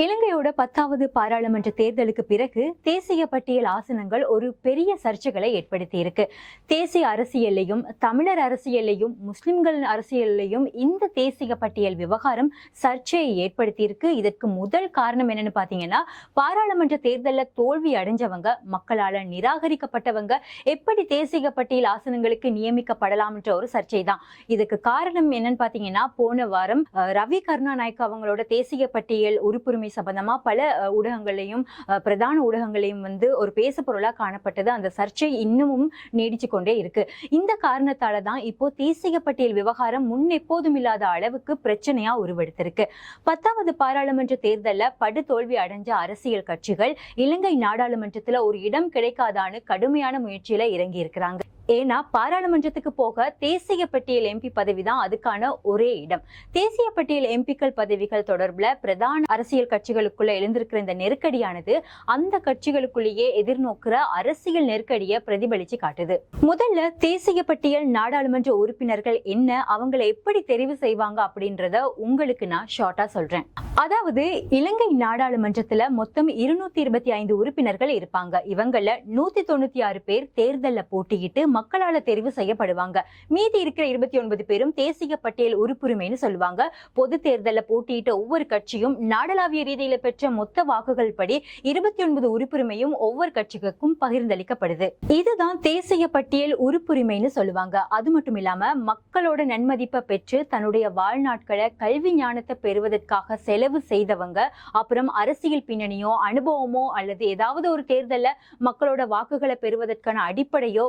இலங்கையோட பத்தாவது பாராளுமன்ற தேர்தலுக்கு பிறகு தேசிய பட்டியல் ஆசனங்கள் ஒரு பெரிய சர்ச்சைகளை ஏற்படுத்தி இருக்கு. தேசிய அரசியலையும் தமிழர் அரசியலையும் முஸ்லிம்கள் அரசியலையும் இந்த தேசிய பட்டியல் விவகாரம் சர்ச்சையை ஏற்படுத்தி இருக்கு. இதற்கு முதல் காரணம் என்னன்னு பாத்தீங்கன்னா பாராளுமன்ற தேர்தலில் தோல்வி அடைஞ்சவங்க மக்களால நிராகரிக்கப்பட்டவங்க எப்படி தேசிய பட்டியல் ஆசனங்களுக்கு நியமிக்கப்படலாம்ன்ற ஒரு சர்ச்சை தான் இதுக்கு காரணம் என்னன்னு பாத்தீங்கன்னா போன வாரம் ரவி கருணாநாயக் அவங்களோட தேசிய பட்டியல் உறுப்புரிமை சம்பந்தமா பல ஊடகங்களையும் பிரதான ஊடகங்களையும் வந்து ஒரு பேச பொருளா காணப்பட்டது. அந்த சர்ச்சை இன்னமும் நீடிச்சு கொண்டே இருக்கு. இந்த காரணத்தால தான் இப்போ தேசிய பட்டியல் விவகாரம் முன் எப்போதும் இல்லாத அளவுக்கு பிரச்சனையா உருவெடுத்திருக்கு. பத்தாவது பாராளுமன்ற தேர்தலில் படு தோல்வி அடைஞ்ச அரசியல் கட்சிகள் இலங்கை நாடாளுமன்றத்துல ஒரு இடம் கிடைக்காதான்னு கடுமையான முயற்சியில இறங்கி இருக்கிறாங்க ஏன்னா பாராளுமன்றத்துக்கு போக தேசிய பட்டியல் எம்பி பதவி தான் அதுக்கான ஒரே இடம். தேசிய பட்டியல் எம்பிக்கள் பதவிகள் தொடர்பில் பிரதான அரசியல் கட்சிகளுக்குள்ள எழுந்திருக்கிற இந்த நெருக்கடியானது அந்த கட்சிகளுக்குள்ளேயே எதிர்நோக்கிற அரசியல் நெருக்கடியை பிரதிபலிச்சு காட்டுது. முதல்ல தேசிய பட்டியல் நாடாளுமன்ற உறுப்பினர்கள் என்ன அவங்களை எப்படி தெரிவு செய்வாங்க அப்படின்றத உங்களுக்கு நான் ஷார்ட்டா சொல்றேன். அதாவது இலங்கை நாடாளுமன்றத்துல மொத்தம் இருநூத்தி இருபத்தி ஐந்து உறுப்பினர்கள் இருப்பாங்க. இவங்கள நூத்தி தொண்ணூத்தி ஆறு பேர் தேர்தலில் போட்டியிட்டு மக்களால தெரிவு செய்யப்படுவாங்க. மீதி இருக்கிற இருபத்தி ஒன்பது பேரும் தேசிய பட்டியல் உறுப்புரிமைன்னு சொல்லுவாங்க. பொது தேர்தலில் போட்டியிட்ட ஒவ்வொரு கட்சியும் நாடளாவிய ரீதியில பெற்ற மொத்த வாக்குகள் படி இருபத்தி ஒன்பது உறுப்புரிமையும் ஒவ்வொரு கட்சிகளுக்கும் பகிர்ந்தளிக்கப்படுது. இதுதான் தேசிய பட்டியல் உறுப்புரிமைன்னு சொல்லுவாங்க. அது மட்டும் இல்லாம மக்களோட நன்மதிப்பை பெற்று தன்னுடைய வாழ்நாட்களை கல்வி ஞானத்தை பெறுவதற்காக செலவு செய்தவங்க அப்புறம் அரசியல் பின்னணியோ அனுபவமோ அல்லது ஏதாவது ஒரு தேர்தலில் மக்களோட வாக்குகளை பெறுவதற்கான அடிப்படையோ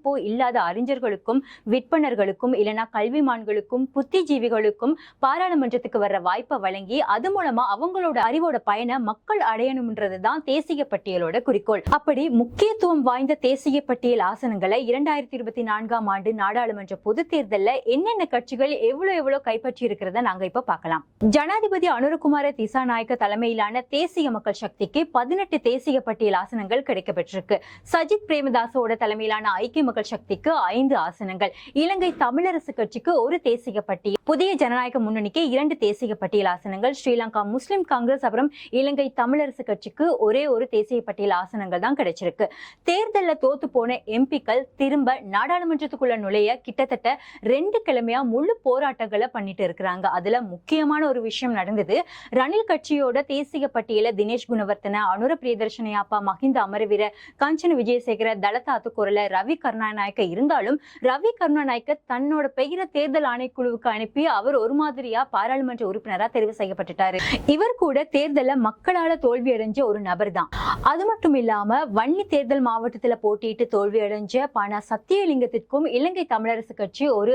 படிப்போ இல்லாத அறிஞர்களுக்கும் விற்பனர்களுக்கும் இல்லைன்னா கல்விமான்களுக்கும் புத்திஜீவிகளுக்கும் பாராளுமன்றத்துக்கு வர்ற வாய்ப்பை வழங்கி அது மூலமா அவங்களோட அறிவோட பயனை மக்கள் அடையணும்ன்றது தான் தேசிய பட்டியலோட குறிக்கோள். அப்படி முக்கியத்துவம் வாய்ந்த தேசிய பட்டியல் ஆசனங்களை இரண்டாயிரத்தி இருபத்தி நான்காம் ஆண்டு நாடாளுமன்ற பொது தேர்தலில் என்னென்ன கட்சிகள் எவ்வளவு எவ்வளவு கைப்பற்றி இருக்கிறத நாங்க இப்ப பார்க்கலாம். ஜனாதிபதி அனுரகுமார திசாநாயக்க தலைமையிலான தேசிய மக்கள் சக்திக்கு பதினெட்டு தேசிய பட்டியல் ஆசனங்கள் கிடைக்கப்பெற்றிருக்கு. சஜித் பிரேமதாசோட தலைமையிலான ஐக்கிய மக்கள் சக்திக்கு ஐந்து ஆசனங்கள். இலங்கை தமிழரசு கட்சிக்கு ஒரு தேசிய பட்டியல். புதிய ஜனநாயக முன்னணிக்கு இரண்டு தேசிய பட்டியல் ஆசனங்கள். ஸ்ரீலங்கா முஸ்லிம் காங்கிரஸ் அப்புறம் இலங்கை தமிழரசு கட்சிக்கு ஒரே ஒரு தேசிய பட்டியல் ஆசனங்கள் தான் கிடைச்சிருக்கு. தேர்தலில் தோத்து போன எம்பிக்கள் திரும்ப நாடாளுமன்றத்துக்குள்ள நுழைய கிட்டத்தட்ட ரெண்டு கிழமையா முழு போராட்டங்களை பண்ணிட்டு இருக்கிறாங்க. அதுல முக்கியமான ஒரு விஷயம் நடந்தது. ரணில் கட்சியோட தேசிய பட்டியல தினேஷ் குணவர்த்தன அனுர பிரியதர்ஷனையாப்பா மஹிந்த அமரவீர காஞ்சன விஜயசேகர தலதாத்து குரல ரவி கர்ண கருணாநாயக்க இருந்தாலும் ரவி கருணாநாயக்க தன்னோட பெயரை தேர்தல் ஆணைக்குழுவுக்கு அனுப்பி அவர் ஒரு மாதிரியா பாராளுமன்ற உறுப்பினரா தெரிவு செய்யப்பட்டுட்டாரு. இவர் கூட தேர்தல மக்களால தோல்வி அடைஞ்ச ஒரு நபர் தான் அது மட்டும் இல்லாம வன்னி தேர்தல் மாவட்டத்துல போட்டியிட்டு தோல்வி அடைஞ்ச பானா சத்தியலிங்கத்திற்கும் இலங்கை தமிழரசு கட்சி ஒரு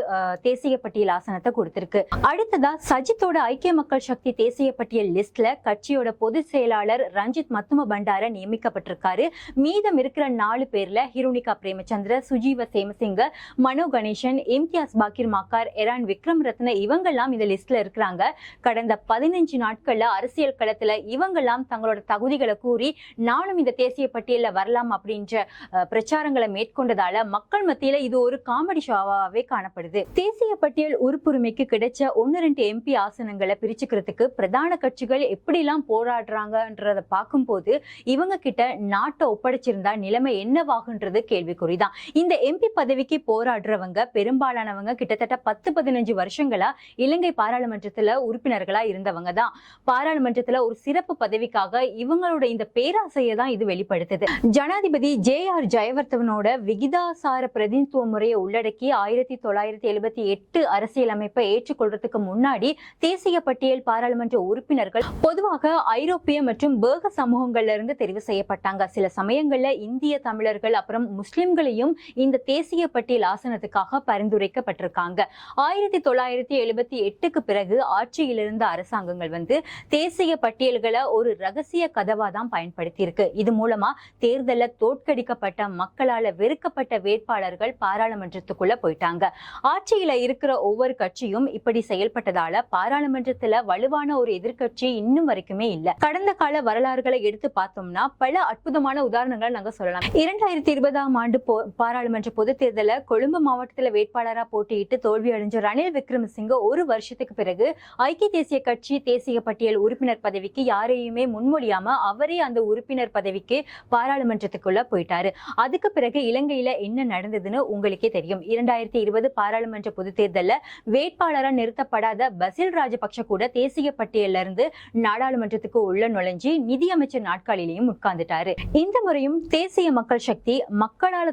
தேசிய பட்டியல் ஆசனத்தை கொடுத்திருக்கு. அடுத்ததா சஜித்தோட ஐக்கிய மக்கள் சக்தி தேசிய பட்டியல் லிஸ்ட்ல கட்சியோட பொதுச் செயலாளர் ரஞ்சித் மத்தும பண்டார நியமிக்கப்பட்டிருக்காரு. மீதம் இருக்கிற நாலு பேர்ல ஹிருணிகா பிரேமச்சந்திர சுஜீவ சேமசிங்க மனோ கணேசன் இம்தியாஸ் பாக்கிர் மாக்கார் எரான் விக்ரம் ரத்ன இவங்கெல்லாம் இந்த லிஸ்ட்ல இருக்கிறாங்க. கடந்த பதினஞ்சு நாட்கள்ல அரசியல் களத்துல இவங்கெல்லாம் தங்களோட தகுதிகளை கூறி நானும் இந்த தேசிய பட்டியல வரலாம் அப்படின்ற பிரச்சாரங்களை மேற்கொண்டதால மக்கள் மத்தியில இது ஒரு காமெடி ஷோவாவே காணப்படுது. தேசிய பட்டியல் உறுப்புரிமைக்கு கிடைச்ச ஒன்னு ரெண்டு எம்பி ஆசனங்களை பிரிச்சுக்கிறதுக்கு பிரதான கட்சிகள் எப்படிலாம் போராடுறாங்கன்றத பார்க்கும்போது இவங்க கிட்ட நாட்டை ஒப்படைச்சிருந்தா நிலைமை என்னவாகுன்றது கேள்விக்குறிதான். இந்த எம்பி பதவிக்கு போராடுறவங்க பெரும்பாலானவங்க கிட்டத்தட்ட பத்து பதினஞ்சு வருஷங்களா இலங்கை பாராளுமன்றத்துல உறுப்பினர்களா இருந்தவங்க தான். பாராளுமன்றத்துல ஒரு சிறப்பு பதவிக்காக இவங்களோட இந்த பேராசையை தான் இது வெளிப்படுத்துது. ஜனாதிபதி ஜே ஆர் ஜெயவர்தனோட விகிதாசார பிரதிநிதித்துவ முறையை உள்ளடக்கி ஆயிரத்தி தொள்ளாயிரத்தி எழுபத்தி எட்டு அரசியலமைப்பை ஏற்றுக்கொள்றதுக்கு முன்னாடி தேசிய பட்டியல் பாராளுமன்ற உறுப்பினர்கள் பொதுவாக ஐரோப்பிய மற்றும் பேக சமூகங்கள்ல இருந்து தெரிவு செய்யப்பட்டாங்க. சில சமயங்கள்ல இந்திய தமிழர்கள் அப்புறம் முஸ்லிம்களையும் இந்த தேசிய பட்டியல் ஆசனத்துக்காக பரிந்துரைக்கப்பட்டிருக்காங்க. ஆயிரத்தி தொள்ளாயிரத்தி எழுபத்தி எட்டுக்கு பிறகு ஆட்சியில் இருந்த அரசாங்கங்கள் வந்து தேசிய பட்டியல்களை ஒரு ரகசிய கதவா தான் பயன்படுத்தியிருக்கு. இது மூலமா தேர்தலில் தோற்கடிக்கப்பட்ட மக்களால வெறுக்கப்பட்ட வேட்பாளர்கள் பாராளுமன்றத்துக்குள்ள போயிட்டாங்க. ஆட்சியில இருக்கிற ஒவ்வொரு கட்சியும் இப்படி செயல்பட்டதால பாராளுமன்றத்துல வலுவான ஒரு எதிர்க்கட்சி இன்னும் வரைக்குமே இல்ல. கடந்த கால வரலாறுகளை எடுத்து பார்த்தோம்னா பல அற்புதமான உதாரணங்களை நாங்க சொல்லலாம். இரண்டாயிரத்தி இருபதாம் ஆண்டு போ- பாராளுமன்ற நாடாளுமன்ற பொதுத் தேர்தலில் கொழும்பு மாவட்டத்தில் வேட்பாளராக போட்டியிட்டு தோல்வி அடைஞ்ச ரணில் விக்ரமசிங்க ஒரு வருஷத்துக்கு பிறகு ஐக்கிய தேசிய கட்சி தேசிய பட்டியல் உறுப்பினர் பதவிக்கு யாரையுமே முன்மொழியாம அவரே அந்த உறுப்பினர் பதவிக்கு பாராளுமன்றத்துக்குள்ள போயிட்டாரு. அதுக்கு பிறகு இலங்கையில என்ன நடந்ததுன்னு உங்களுக்கே தெரியும். இரண்டாயிரத்தி இருபது பாராளுமன்ற பொதுத் தேர்தலில் வேட்பாளரா நிறுத்தப்படாத பசில் ராஜபக்ஷ கூட தேசிய பட்டியல இருந்து நாடாளுமன்றத்துக்கு உள்ள நுழைஞ்சி நிதியமைச்சர் நாட்காலிலையும் உட்கார்ந்துட்டாரு. இந்த முறையும் தேசிய மக்கள் சக்தி மக்களால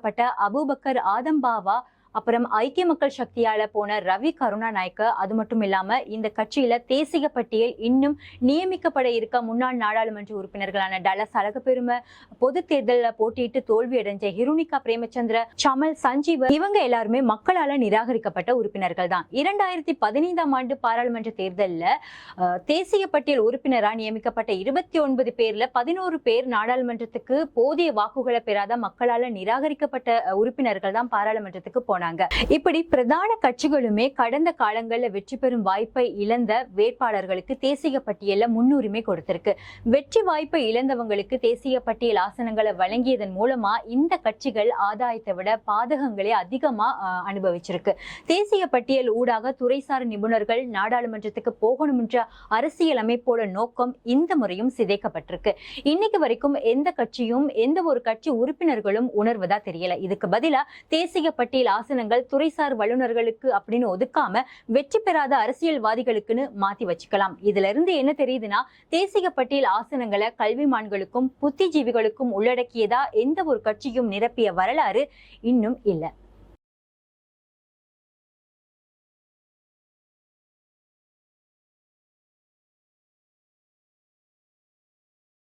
தோற்கடிக்கப்பட்ட அபுபக்கர் ஆதம்பாவா அப்புறம் ஐக்கிய மக்கள் சக்தியால போன ரவி கருணாநாயக்க அது மட்டும் இல்லாம இந்த கட்சியில தேசிய பட்டியல் இன்னும் நியமிக்கப்பட இருக்க முன்னாள் நாடாளுமன்ற உறுப்பினர்களான டலஸ் அழகப்பெருமை பொது தேர்தலில் போட்டியிட்டு தோல்வி அடைஞ்ச ஹிருனிகா பிரேமச்சந்திர சமல் சஞ்சீவ இவங்க எல்லாருமே மக்களால நிராகரிக்கப்பட்ட உறுப்பினர்கள் தான். இரண்டாயிரத்தி பதினைந்தாம் ஆண்டு பாராளுமன்ற தேர்தலில் தேசிய பட்டியல் உறுப்பினரா நியமிக்கப்பட்ட இருபத்தி ஒன்பது பேர்ல பதினோரு பேர் நாடாளுமன்றத்துக்கு போதிய வாக்குகளை பெறாத மக்களால நிராகரிக்கப்பட்ட உறுப்பினர்கள் தான் பாராளுமன்றத்துக்கு போனாங்க. இப்படி பிரதான கட்சிகளுமே கடந்த காலங்களில் வெற்றி பெறும் வாய்ப்பை இழந்த வேட்பாளர்களுக்கு தேசிய பட்டியலில் முன்னுரிமை கொடுத்திருக்கு. வெற்றி வாய்ப்பை இழந்தவங்களுக்கு தேசிய பட்டியல் ஆசனங்களை வழங்கியதன் மூலமா இந்த கட்சிகள் ஆதாயத்தை விட பாதகங்களை அதிகமா அனுபவிச்சிருக்கு. தேசிய பட்டியல் ஊடாக துறைசார் நிபுணர்கள் நாடாளுமன்றத்துக்கு போகணும்ன்ற அரசியல் அமைப்போட நோக்கம் இந்த முறையும் சிதைக்கப்பட்டிருக்கு. இன்னைக்கு வரைக்கும் எந்த கட்சியும் எந்த ஒரு கட்சி உறுப்பினர்களும் உணர்வதா தெரியல. இதுக்கு பதிலா தேசிய பட்டியல் ஆசனங்கள் துறைசார் வல்லுநர்களுக்கு அப்படின்னு ஒதுக்காம வெற்றி பெறாத அரசியல்வாதிகளுக்குன்னு மாத்தி வச்சுக்கலாம். இதுல இருந்து என்ன தெரியுதுன்னா தேசிய பட்டியல் ஆசனங்களை கல்விமான்களுக்கும் புத்திஜீவிகளுக்கும் உள்ளடக்கியதா எந்த ஒரு கட்சியும் நிரப்பிய வரலாறு இன்னும் இல்லை.